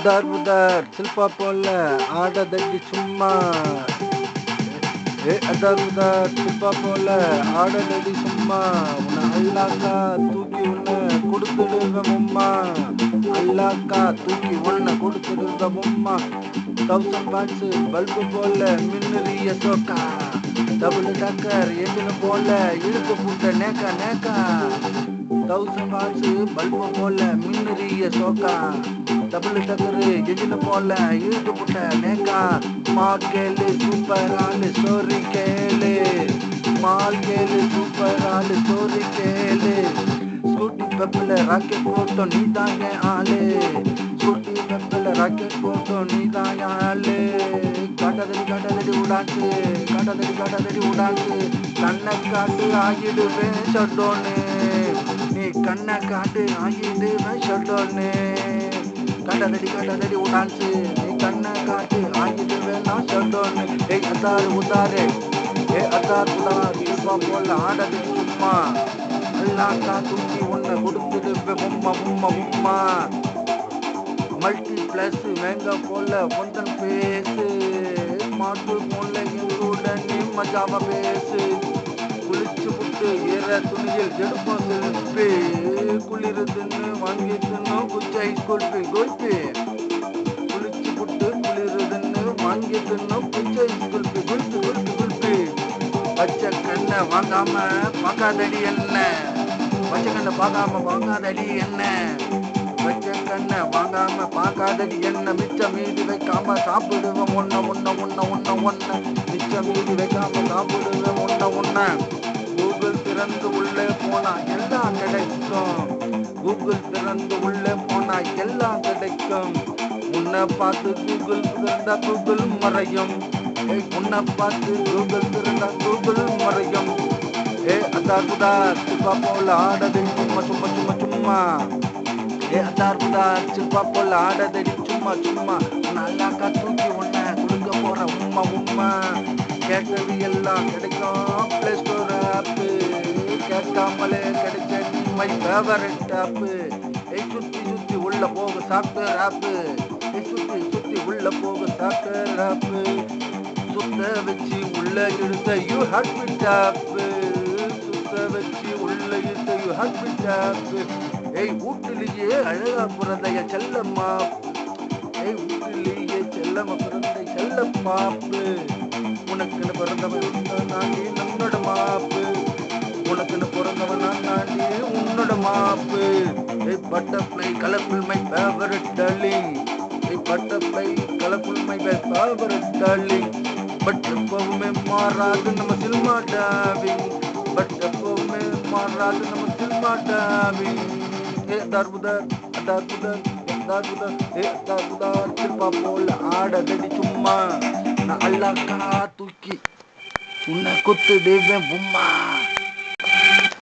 Other உதார் Shilpa போல ஆட தட்டி சும்மா. ஏ அதார் உதார் சில்பா போல ஆட தட்டி சும்மா. உன்னை அல்லாக்கா தூக்கி உன்னை கொடுத்துடுங்க உம்மா அல்லாக்கா தூக்கி உன்னை கொடுத்துடுங்க உம்மா தௌசண்ட் வாட்ஸ் பல்பு போல மின்னுறிய சோக்கா. டபுள் டக்கர் எதுன்னு போல இழுத்து புட்ட நேக்கா நேக்கா. தௌசண்ட் வாட்ஸ் பல்பு போல மின்னுறிய சோக்கா. டபுள் டக்கரு எஜின போல இழுத்து புட்ட நேக்கா மால் கேளு சூப்பர் ஆளு ஸ்டோரி கேளு மால் கேளு சூப்பர் ஆளு ஸ்டோரி கேளு ஸ்கூட்டி பெப்பில் ராக்கெட் போட்டோம் நீ தாங்க ஆளு ஸ்கூட்டி பெப்பில் ராக்கெட் போட்டோம் நீ தாங்க ஆளு காட்டாதடி காட்டாதடி உடாச்சு காட்டாதடி காட்டாதடி உடாச்சு கண்ணை காட்டு ஆகிடுவேன் ஷட்டோன்னு நீ கண்ணை காட்டு ஆகிடுவேன் ஷட்டோன்னு காட்டாதடி காட்டாதடி உடாச்சு நீ கண்ணை காட்டு ஆகிடுவேன் நான் ஷட்டோன்னு ஏய் அத்தார் உதாரே ஏ அத்தார் உதார் இருப்பா போல ஆடது சும்மா அல்லாக்கா தூக்கி உன்னை கொடுத்துடு உம்மா உம்மா உம்மா மல்டி பிளஸ் வேங்க போல ஒன்றன் பேசு. மாட்டு போல எங்களோட நீ மஜாவ பேசு. குளிச்சு புட்டு துணியில் எடுப்போம் செல்பி குளிருதுன்னு வாங்கி தின்னு குச்சை குல்பி குல்பி குளிச்சு புட்டு குளிருதுன்னு வாங்கி தின்னு குச்சை குல்பி குல்பி குல்பி குல்பி பச்சை கண்ணை வாங்காம பார்க்காதடி என்ன? பச்சை கண்ணை பார்க்காம வாங்காதடி என்ன? பச்சை கண்ணை வாங்காம பார்க்காதடி என்ன? மிச்சம் மீதி வைக்காம சாப்பிடுவேன் ஒன்ன ஒன்ன ஒன்ன ஒன்ன ஒன்ன மிச்சம் மீதி வைக்காம சாப்பிடுவேன் ஒன்ன ஒன்ன திறந்து உள்ளே போனா எல்லாம் கிடைக்கும். கூகுள் திறந்து உள்ளே போனா எல்லாம் கிடைக்கும். உன்னை பார்த்து கூகுள் திறந்தா கூகுள் மறையும். ஏய், உன்னை பார்த்து கூகுள் திறந்தா கூகுள் மறையும். ஏ அதார் புதார் சிப்பா போல ஆடதடி சும்மா சும்மா சும்மா சும்மா. ஏ அதார் புதார் சிப்பா போல ஆடதடி சும்மா சும்மா. நல்லா தூக்கி உன்னை கொடுக்க போற உம்மா உம்மா. கேட்டது எல்லாம் கிடைக்கும். கேட்காமலே கிடைச்ச நீ மை ஃபேவரட் ஆப்பு எய் சுத்தி சுத்தி உள்ள போக சாப்பிட்டு ஆப்பு எய் சுத்தி சுத்தி உள்ள போக சாப்பிட்டு ஆப்பு சுத்த வச்சு உள்ள இழுத்த யூ ஹாட் ஆப்பு சுத்த வச்சு உள்ள இழுத்த யூ ஹாட் ஆப்பு ஏய் வீட்டிலேயே அழகா பிறந்தைய செல்லம்மா. ஏய் வீட்டிலேயே செல்லம்மா பிறந்த செல்ல பாப்பு உனக்குன்னு பிறந்தவன் நான் பாப்பு மாப்பு ஏய் butterfly colourful my favourite darling ஏய் butterfly colourful my favourite darling but எப்பவுமே மாறாது நம்ம சினிமா டாவிங் பட் எப்பவுமே மாறாது நம்ம சினிமா டாவிங் ஏ தர்புதர் தர்புதர் தர்புதர் ஏ தர்புதார் திருப்பா போல ஆடதடி சும்மா. நான் அல்லாக்கா தூக்கி உன்னை குத்துடுவேன் உம்மா.